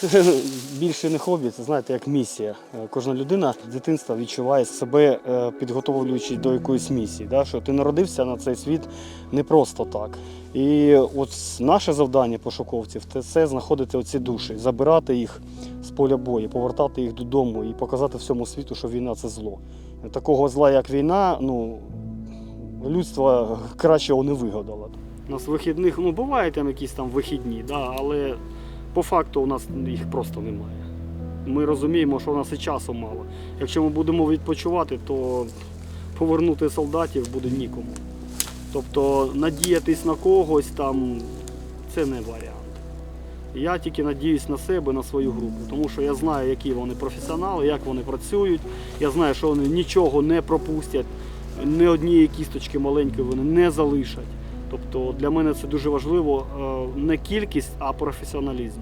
Більше не хобі, це знаєте, як місія. Е, Кожна людина з дитинства відчуває себе е, підготовлюючи до якоїсь місії. Да? Що ти народився на цей світ не просто так. І от наше завдання пошуковців це знаходити оці душі, забирати їх з поля бою, повертати їх додому і показати всьому світу, що війна це зло. Такого зла, як війна, ну людство кращого не вигадало. У нас вихідних, ну бувають там якісь там вихідні, да, але по факту у нас їх просто немає. Ми розуміємо, що у нас і часу мало. Якщо ми будемо відпочивати, то повернути солдатів буде нікому. Тобто надіятись на когось там це не варіант. Я тільки надіюсь на себе, на свою групу, тому що я знаю, які вони професіонали, як вони працюють. Я знаю, що вони нічого не пропустять, ні однієї кісточки маленької вони не залишать. Тобто для мене це дуже важливо е, не кількість, а професіоналізм.